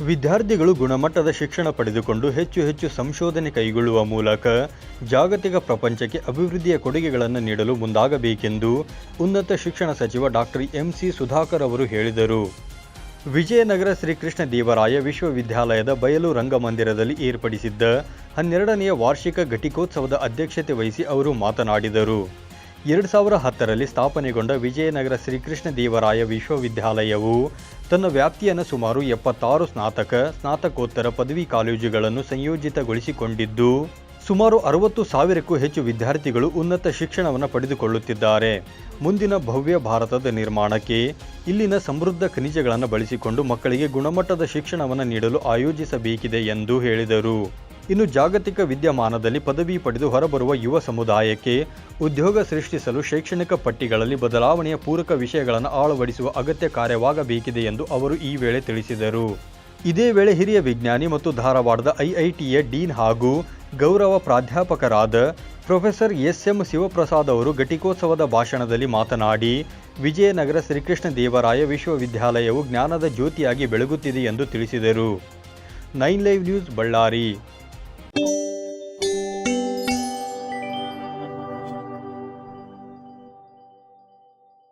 ವಿದ್ಯಾರ್ಥಿಗಳು ಗುಣಮಟ್ಟದ ಶಿಕ್ಷಣ ಪಡೆದುಕೊಂಡು ಹೆಚ್ಚು ಹೆಚ್ಚು ಸಂಶೋಧನೆ ಕೈಗೊಳ್ಳುವ ಮೂಲಕ ಜಾಗತಿಕ ಪ್ರಪಂಚಕ್ಕೆ ಅಭಿವೃದ್ಧಿಯ ಕೊಡುಗೆಗಳನ್ನು ನೀಡಲು ಮುಂದಾಗಬೇಕೆಂದು ಉನ್ನತ ಶಿಕ್ಷಣ ಸಚಿವ ಡಾಕ್ಟರ್ ಎಂಸಿ ಸುಧಾಕರ್ ಅವರು ಹೇಳಿದರು. ವಿಜಯನಗರ ಶ್ರೀಕೃಷ್ಣ ದೇವರಾಯ ವಿಶ್ವವಿದ್ಯಾಲಯದ ಬಯಲು ರಂಗಮಂದಿರದಲ್ಲಿ ಏರ್ಪಡಿಸಿದ್ದ ಹನ್ನೆರಡನೆಯ ವಾರ್ಷಿಕ ಘಟಿಕೋತ್ಸವದ ಅಧ್ಯಕ್ಷತೆ ವಹಿಸಿ ಅವರು ಮಾತನಾಡಿದರು. ಎರಡು ಸಾವಿರ ಹತ್ತರಲ್ಲಿ ಸ್ಥಾಪನೆಗೊಂಡ ವಿಜಯನಗರ ಶ್ರೀಕೃಷ್ಣ ದೇವರಾಯ ವಿಶ್ವವಿದ್ಯಾಲಯವು ತನ್ನ ವ್ಯಾಪ್ತಿಯನ್ನು ಸುಮಾರು ಎಪ್ಪತ್ತಾರು ಸ್ನಾತಕ, ಸ್ನಾತಕೋತ್ತರ ಪದವಿ ಕಾಲೇಜುಗಳನ್ನು ಸಂಯೋಜಿತಗೊಳಿಸಿಕೊಂಡಿದ್ದು, ಸುಮಾರು ಅರವತ್ತು ಸಾವಿರಕ್ಕೂ ಹೆಚ್ಚು ವಿದ್ಯಾರ್ಥಿಗಳು ಉನ್ನತ ಶಿಕ್ಷಣವನ್ನು ಪಡೆದುಕೊಳ್ಳುತ್ತಿದ್ದಾರೆ. ಮುಂದಿನ ಭವ್ಯ ಭಾರತದ ನಿರ್ಮಾಣಕ್ಕೆ ಇಲ್ಲಿನ ಸಮೃದ್ಧ ಖನಿಜಗಳನ್ನು ಬಳಸಿಕೊಂಡು ಮಕ್ಕಳಿಗೆ ಗುಣಮಟ್ಟದ ಶಿಕ್ಷಣವನ್ನು ನೀಡಲು ಆಯೋಜಿಸಬೇಕಿದೆ ಎಂದು ಹೇಳಿದರು. ಇನ್ನು ಜಾಗತಿಕ ವಿದ್ಯಮಾನದಲ್ಲಿ ಪದವಿ ಪಡೆದು ಹೊರಬರುವ ಯುವ ಸಮುದಾಯಕ್ಕೆ ಉದ್ಯೋಗ ಸೃಷ್ಟಿಸಲು ಶೈಕ್ಷಣಿಕ ಪಟ್ಟಿಗಳಲ್ಲಿ ಬದಲಾವಣೆಯ ಪೂರಕ ವಿಷಯಗಳನ್ನು ಅಳವಡಿಸುವ ಅಗತ್ಯ ಕಾರ್ಯವಾಗಬೇಕಿದೆ ಎಂದು ಅವರು ಈ ವೇಳೆ ತಿಳಿಸಿದರು. ಇದೇ ವೇಳೆ ಹಿರಿಯ ವಿಜ್ಞಾನಿ ಮತ್ತು ಧಾರವಾಡದ ಐಐಟಿಯ ಡೀನ್ ಹಾಗೂ ಗೌರವ ಪ್ರಾಧ್ಯಾಪಕರಾದ ಪ್ರೊಫೆಸರ್ ಎಸ್ ಎಂ ಶಿವಪ್ರಸಾದ್ ಅವರು ಘಟಿಕೋತ್ಸವದ ಭಾಷಣದಲ್ಲಿ ಮಾತನಾಡಿ, ವಿಜಯನಗರ ಶ್ರೀಕೃಷ್ಣ ದೇವರಾಯ ವಿಶ್ವವಿದ್ಯಾಲಯವು ಜ್ಞಾನದ ಜ್ಯೋತಿಯಾಗಿ ಬೆಳಗುತ್ತಿದೆ ಎಂದು ತಿಳಿಸಿದರು. Nine live news Ballari.